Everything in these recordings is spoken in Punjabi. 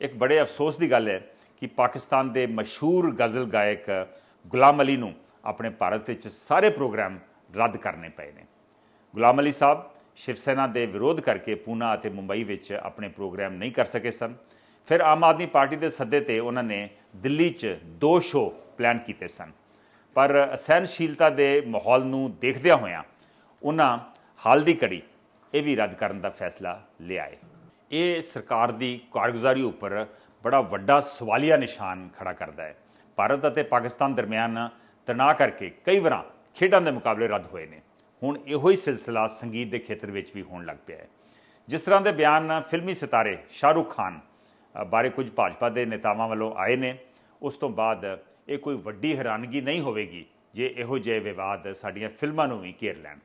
ਇੱਕ ਬੜੇ ਅਫਸੋਸ ਦੀ ਗੱਲ ਹੈ ਕਿ ਪਾਕਿਸਤਾਨ ਦੇ ਮਸ਼ਹੂਰ ਗਜ਼ਲ ਗਾਇਕ ਗੁਲਾਮ ਅਲੀ ਨੂੰ ਆਪਣੇ ਭਾਰਤ ਵਿੱਚ ਸਾਰੇ ਪ੍ਰੋਗਰਾਮ ਰੱਦ ਕਰਨੇ ਪਏ ਨੇ। ਗੁਲਾਮ ਅਲੀ ਸਾਹਿਬ ਸ਼ਿਵ ਸੈਨਾ ਦੇ ਵਿਰੋਧ ਕਰਕੇ ਪੂਨਾ ਅਤੇ ਮੁੰਬਈ ਵਿੱਚ ਆਪਣੇ ਪ੍ਰੋਗਰਾਮ ਨਹੀਂ ਕਰ ਸਕੇ ਸਨ। ਫਿਰ ਆਮ ਆਦਮੀ ਪਾਰਟੀ ਦੇ ਸੱਦੇ ਤੇ ਉਹਨਾਂ ਨੇ ਦਿੱਲੀ 'ਚ ਦੋ ਸ਼ੋਅ ਪਲਾਨ ਕੀਤੇ ਸਨ। ਪਰ ਅਸਹਿਣਸ਼ੀਲਤਾ ਦੇ ਮਾਹੌਲ ਨੂੰ ਦੇਖਦਿਆਂ ਹੋਇਆਂ ਉਹਨਾਂ ਹਾਲ ਦੀ ਘੜੀ ਇਹ ਵੀ ਰੱਦ ਕਰਨ ਦਾ ਫੈਸਲਾ ਲਿਆ ਹੈ ਇਹ ਸਰਕਾਰ ਦੀ ਕਾਰਗੁਜ਼ਾਰੀ ਉੱਪਰ ਬੜਾ ਵੱਡਾ ਸਵਾਲੀਆ ਨਿਸ਼ਾਨ ਖੜਾ ਕਰਦਾ ਹੈ। ਭਾਰਤ ਅਤੇ ਪਾਕਿਸਤਾਨ ਦਰਮਿਆਨ ਤਣਾਅ ਕਰਕੇ ਕਈ ਵਾਰਾਂ ਖੇਡਾਂ ਦੇ ਮੁਕਾਬਲੇ ਰੱਦ ਹੋਏ ਨੇ। ਹੁਣ ਇਹੋ ਹੀ ਸਿਲਸਿਲਾ ਸੰਗੀਤ ਦੇ ਖੇਤਰ ਵਿੱਚ ਵੀ ਹੋਣ ਲੱਗ ਪਿਆ ਹੈ। ਜਿਸ ਤਰ੍ਹਾਂ ਦੇ ਬਿਆਨ ਫਿਲਮੀ ਸਿਤਾਰੇ ਸ਼ਾਹਰੁਖ ਖਾਨ ਬਾਰੇ ਕੁਝ ਭਾਜਪਾ ਦੇ ਨੇਤਾਵਾਂ ਵੱਲੋਂ ਆਏ ਨੇ, ਉਸ ਤੋਂ ਬਾਅਦ ਇਹ ਕੋਈ ਵੱਡੀ ਹੈਰਾਨਗੀ ਨਹੀਂ ਹੋਵੇਗੀ ਜੇ ਇਹੋ ਜਿਹੇ ਵਿਵਾਦ ਸਾਡੀਆਂ ਫਿਲਮਾਂ ਨੂੰ ਵੀ ਘੇਰ ਲੈਣ।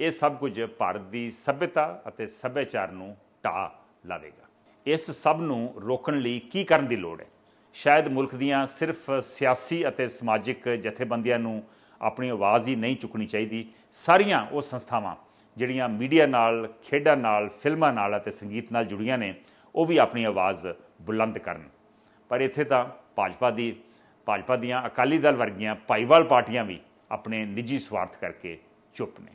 ਇਹ ਸਭ ਕੁਝ ਭਾਰਤ ਦੀ ਸਭਿਅਤਾ ਅਤੇ ਸੱਭਿਆਚਾਰ ਨੂੰ ਢਾਹ ਲਾਵੇਗਾ। ਇਸ ਸਭ ਨੂੰ ਰੋਕਣ ਲਈ ਕੀ ਕਰਨ ਦੀ ਲੋੜ ਹੈ? ਸ਼ਾਇਦ ਮੁਲਕ ਦੀਆਂ ਸਿਰਫ ਸਿਆਸੀ ਅਤੇ ਸਮਾਜਿਕ ਜਥੇਬੰਦੀਆਂ ਨੂੰ ਆਪਣੀ ਆਵਾਜ਼ ਹੀ ਨਹੀਂ ਚੁੱਕਣੀ ਚਾਹੀਦੀ। ਸਾਰੀਆਂ ਉਹ ਸੰਸਥਾਵਾਂ ਜਿਹੜੀਆਂ ਮੀਡੀਆ ਨਾਲ, ਖੇਡਾਂ ਨਾਲ, ਫਿਲਮਾਂ ਨਾਲ ਅਤੇ ਸੰਗੀਤ ਨਾਲ ਜੁੜੀਆਂ ਨੇ, ਉਹ ਵੀ ਆਪਣੀ ਆਵਾਜ਼ ਬੁਲੰਦ ਕਰਨ। ਪਰ ਇੱਥੇ ਤਾਂ ਭਾਜਪਾ ਦੀ, ਭਾਜਪਾ ਦੀਆਂ ਅਕਾਲੀ ਦਲ ਵਰਗੀਆਂ ਭਾਈਵਾਲ ਪਾਰਟੀਆਂ ਵੀ ਆਪਣੇ ਨਿੱਜੀ ਸਵਾਰਥ ਕਰਕੇ ਚੁੱਪ ਨੇ।